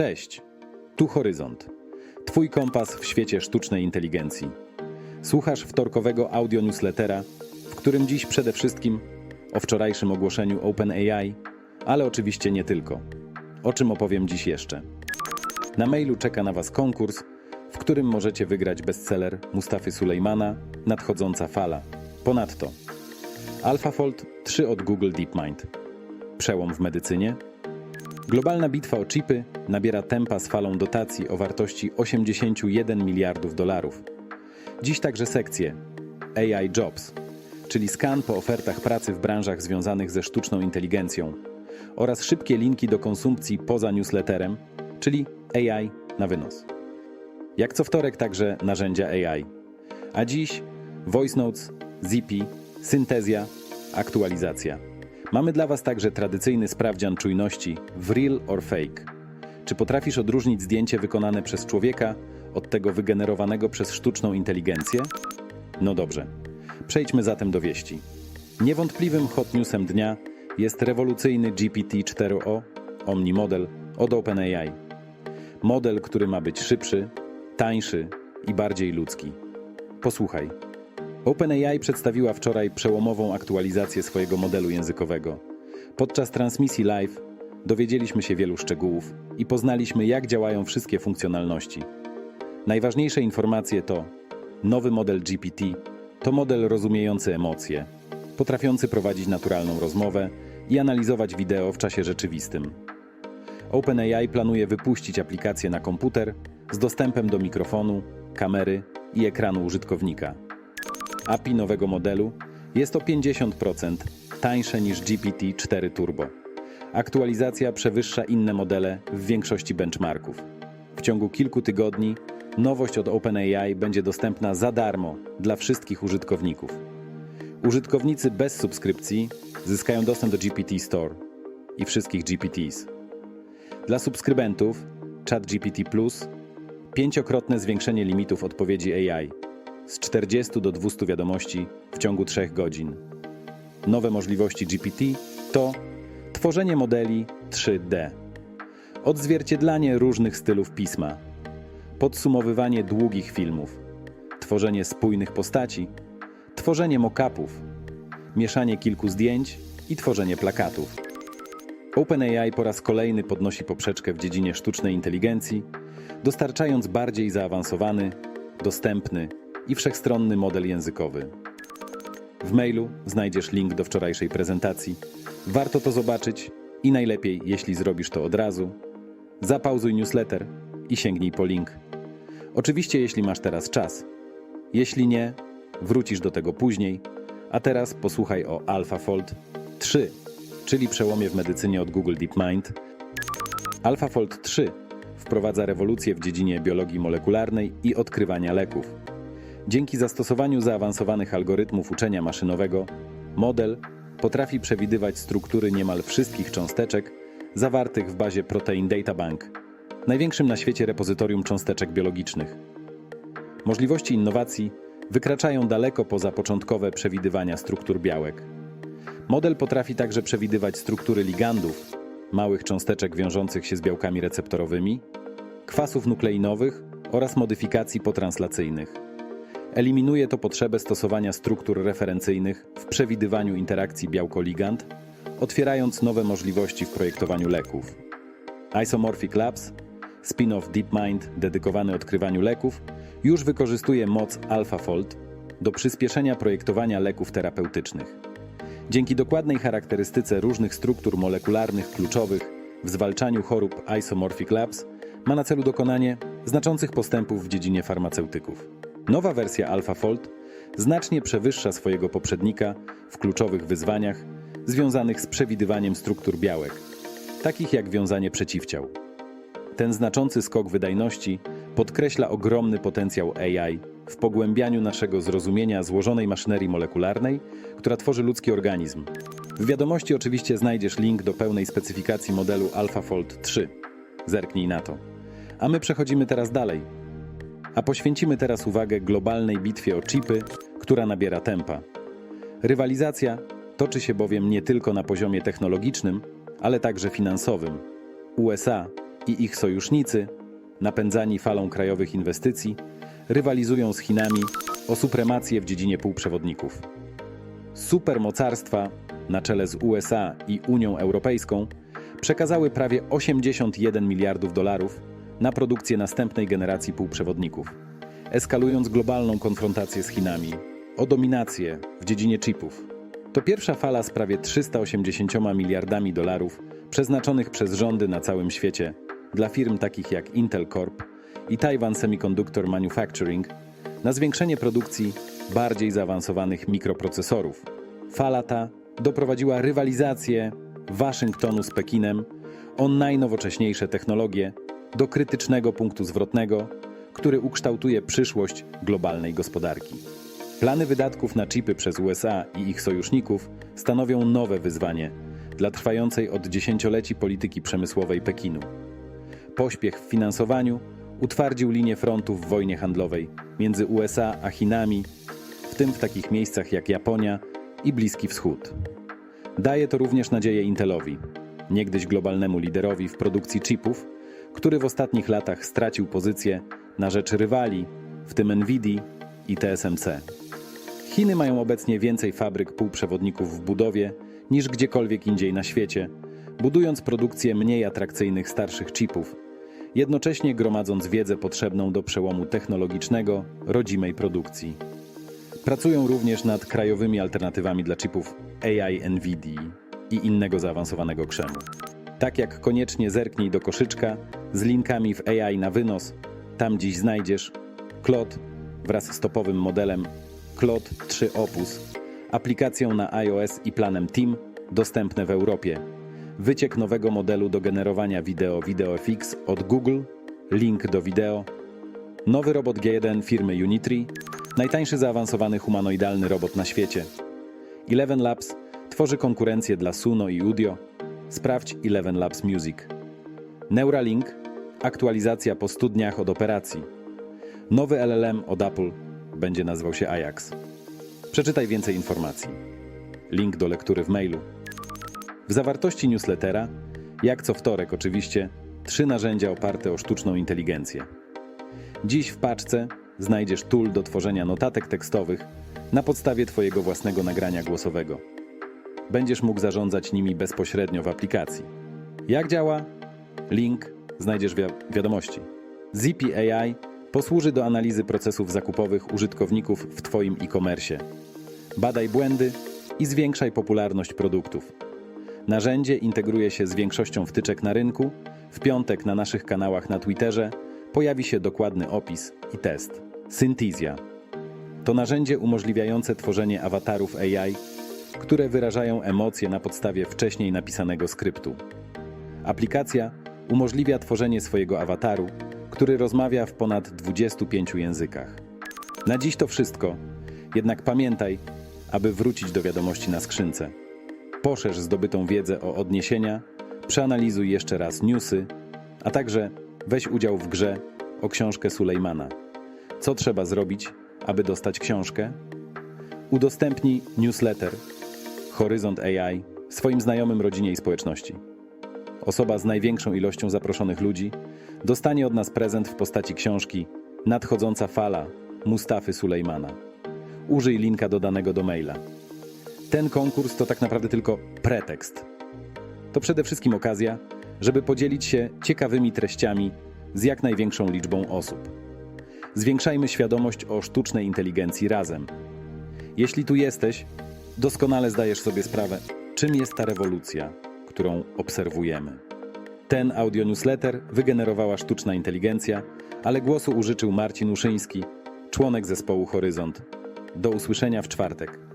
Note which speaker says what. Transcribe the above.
Speaker 1: Cześć, tu Horyzont. Twój kompas w świecie sztucznej inteligencji. Słuchasz wtorkowego audio newslettera, w którym dziś przede wszystkim o wczorajszym ogłoszeniu OpenAI, ale oczywiście nie tylko. O czym opowiem dziś jeszcze. Na mailu czeka na Was konkurs, w którym możecie wygrać bestseller Mustafy Sulejmana Nadchodząca fala. Ponadto AlphaFold 3 od Google DeepMind. Przełom w medycynie? Globalna bitwa o chipy nabiera tempa z falą dotacji o wartości 81 miliardów dolarów. Dziś także sekcje AI Jobs, czyli skan po ofertach pracy w branżach związanych ze sztuczną inteligencją oraz szybkie linki do konsumpcji poza newsletterem, czyli AI na wynos. Jak co wtorek także narzędzia AI. A dziś Voice Notes, Zippy, Syntezja, aktualizacja. Mamy dla Was także tradycyjny sprawdzian czujności w real or fake. Czy potrafisz odróżnić zdjęcie wykonane przez człowieka od tego wygenerowanego przez sztuczną inteligencję? No dobrze. Przejdźmy zatem do wieści. Niewątpliwym hot newsem dnia jest rewolucyjny GPT-4o Omni Model od OpenAI. Model, który ma być szybszy, tańszy i bardziej ludzki. Posłuchaj. OpenAI przedstawiła wczoraj przełomową aktualizację swojego modelu językowego. Podczas transmisji live dowiedzieliśmy się wielu szczegółów i poznaliśmy, jak działają wszystkie funkcjonalności. Najważniejsze informacje to nowy model GPT to model rozumiejący emocje, potrafiący prowadzić naturalną rozmowę i analizować wideo w czasie rzeczywistym. OpenAI planuje wypuścić aplikację na komputer z dostępem do mikrofonu, kamery i ekranu użytkownika. API nowego modelu jest o 50% tańsze niż GPT-4 Turbo. Aktualizacja przewyższa inne modele w większości benchmarków. W ciągu kilku tygodni nowość od OpenAI będzie dostępna za darmo dla wszystkich użytkowników. Użytkownicy bez subskrypcji zyskają dostęp do GPT Store i wszystkich GPTs. Dla subskrybentów ChatGPT Plus pięciokrotne zwiększenie limitów odpowiedzi AI z 40 do 200 wiadomości w ciągu 3 godzin. Nowe możliwości GPT to tworzenie modeli 3D, odzwierciedlanie różnych stylów pisma, podsumowywanie długich filmów, tworzenie spójnych postaci, tworzenie mock-upów, mieszanie kilku zdjęć i tworzenie plakatów. OpenAI po raz kolejny podnosi poprzeczkę w dziedzinie sztucznej inteligencji, dostarczając bardziej zaawansowany, dostępny i wszechstronny model językowy. W mailu znajdziesz link do wczorajszej prezentacji. Warto to zobaczyć i najlepiej, jeśli zrobisz to od razu. Zapauzuj newsletter i sięgnij po link. Oczywiście, jeśli masz teraz czas. Jeśli nie, wrócisz do tego później. A teraz posłuchaj o AlphaFold 3, czyli przełomie w medycynie od Google DeepMind. AlphaFold 3 wprowadza rewolucję w dziedzinie biologii molekularnej i odkrywania leków. Dzięki zastosowaniu zaawansowanych algorytmów uczenia maszynowego, model potrafi przewidywać struktury niemal wszystkich cząsteczek zawartych w bazie Protein Data Bank, największym na świecie repozytorium cząsteczek biologicznych. Możliwości innowacji wykraczają daleko poza początkowe przewidywania struktur białek. Model potrafi także przewidywać struktury ligandów, małych cząsteczek wiążących się z białkami receptorowymi, kwasów nukleinowych oraz modyfikacji potranslacyjnych. Eliminuje to potrzebę stosowania struktur referencyjnych w przewidywaniu interakcji białko-ligand, otwierając nowe możliwości w projektowaniu leków. Isomorphic Labs, spin-off DeepMind dedykowany odkrywaniu leków, już wykorzystuje moc AlphaFold do przyspieszenia projektowania leków terapeutycznych. Dzięki dokładnej charakterystyce różnych struktur molekularnych kluczowych w zwalczaniu chorób Isomorphic Labs ma na celu dokonanie znaczących postępów w dziedzinie farmaceutyków. Nowa wersja AlphaFold znacznie przewyższa swojego poprzednika w kluczowych wyzwaniach związanych z przewidywaniem struktur białek, takich jak wiązanie przeciwciał. Ten znaczący skok wydajności podkreśla ogromny potencjał AI w pogłębianiu naszego zrozumienia złożonej maszynerii molekularnej, która tworzy ludzki organizm. W wiadomości oczywiście znajdziesz link do pełnej specyfikacji modelu AlphaFold 3. Zerknij na to. A my przechodzimy teraz dalej. A poświęcimy teraz uwagę globalnej bitwie o chipy, która nabiera tempa. Rywalizacja toczy się bowiem nie tylko na poziomie technologicznym, ale także finansowym. USA i ich sojusznicy, napędzani falą krajowych inwestycji, rywalizują z Chinami o supremację w dziedzinie półprzewodników. Supermocarstwa na czele z USA i Unią Europejską przekazały prawie 81 miliardów dolarów na produkcję następnej generacji półprzewodników, eskalując globalną konfrontację z Chinami o dominację w dziedzinie chipów. To pierwsza fala z prawie 380 miliardami dolarów przeznaczonych przez rządy na całym świecie dla firm takich jak Intel Corp i Taiwan Semiconductor Manufacturing na zwiększenie produkcji bardziej zaawansowanych mikroprocesorów. Fala ta doprowadziła rywalizację Waszyngtonu z Pekinem o najnowocześniejsze technologie do krytycznego punktu zwrotnego, który ukształtuje przyszłość globalnej gospodarki. Plany wydatków na chipy przez USA i ich sojuszników stanowią nowe wyzwanie dla trwającej od dziesięcioleci polityki przemysłowej Pekinu. Pośpiech w finansowaniu utwardził linię frontu w wojnie handlowej między USA a Chinami, w tym w takich miejscach jak Japonia i Bliski Wschód. Daje to również nadzieję Intelowi, niegdyś globalnemu liderowi w produkcji chipów, który w ostatnich latach stracił pozycję na rzecz rywali, w tym Nvidia i TSMC. Chiny mają obecnie więcej fabryk półprzewodników w budowie niż gdziekolwiek indziej na świecie, budując produkcję mniej atrakcyjnych starszych chipów, jednocześnie gromadząc wiedzę potrzebną do przełomu technologicznego rodzimej produkcji. Pracują również nad krajowymi alternatywami dla chipów AI NVIDIA i innego zaawansowanego krzemu. Tak jak koniecznie zerknij do koszyczka z linkami w AI na wynos, tam dziś znajdziesz Claude wraz z topowym modelem Claude 3 Opus, aplikację na iOS i planem Team dostępne w Europie. Wyciek nowego modelu do generowania wideo VideoFX od Google, link do wideo, nowy robot G1 firmy Unitree, najtańszy zaawansowany humanoidalny robot na świecie. Eleven Labs tworzy konkurencję dla Suno i Udio. Sprawdź Eleven Labs Music. Neuralink aktualizacja po 100 dniach od operacji. Nowy LLM od Apple będzie nazywał się Ajax. Przeczytaj więcej informacji. Link do lektury w mailu. W zawartości newslettera, jak co wtorek oczywiście, trzy narzędzia oparte o sztuczną inteligencję. Dziś w paczce znajdziesz tool do tworzenia notatek tekstowych na podstawie Twojego własnego nagrania głosowego. Będziesz mógł zarządzać nimi bezpośrednio w aplikacji. Jak działa? Link znajdziesz wi- wiadomości. Zippy AI posłuży do analizy procesów zakupowych użytkowników w Twoim e-commerce. Badaj błędy i zwiększaj popularność produktów. Narzędzie integruje się z większością wtyczek na rynku. W piątek na naszych kanałach na Twitterze pojawi się dokładny opis i test. Synthisia to narzędzie umożliwiające tworzenie awatarów AI, które wyrażają emocje na podstawie wcześniej napisanego skryptu. Aplikacja umożliwia tworzenie swojego awataru, który rozmawia w ponad 25 językach. Na dziś to wszystko, jednak pamiętaj, aby wrócić do wiadomości na skrzynce. Poszerz zdobytą wiedzę o odniesienia, przeanalizuj jeszcze raz newsy, a także weź udział w grze o książkę Sulejmana. Co trzeba zrobić, aby dostać książkę? Udostępnij newsletter Horyzont AI swoim znajomym, rodzinie i społeczności. Osoba z największą ilością zaproszonych ludzi dostanie od nas prezent w postaci książki Nadchodząca fala Mustafy Sulejmana. Użyj linka dodanego do maila. Ten konkurs to tak naprawdę tylko pretekst. To przede wszystkim okazja, żeby podzielić się ciekawymi treściami z jak największą liczbą osób. Zwiększajmy świadomość o sztucznej inteligencji razem. Jeśli tu jesteś, doskonale zdajesz sobie sprawę, czym jest ta rewolucja, którą obserwujemy. Ten audio newsletter wygenerowała sztuczna inteligencja, ale głosu użyczył Marcin Uszyński, członek zespołu Horyzont. Do usłyszenia w czwartek.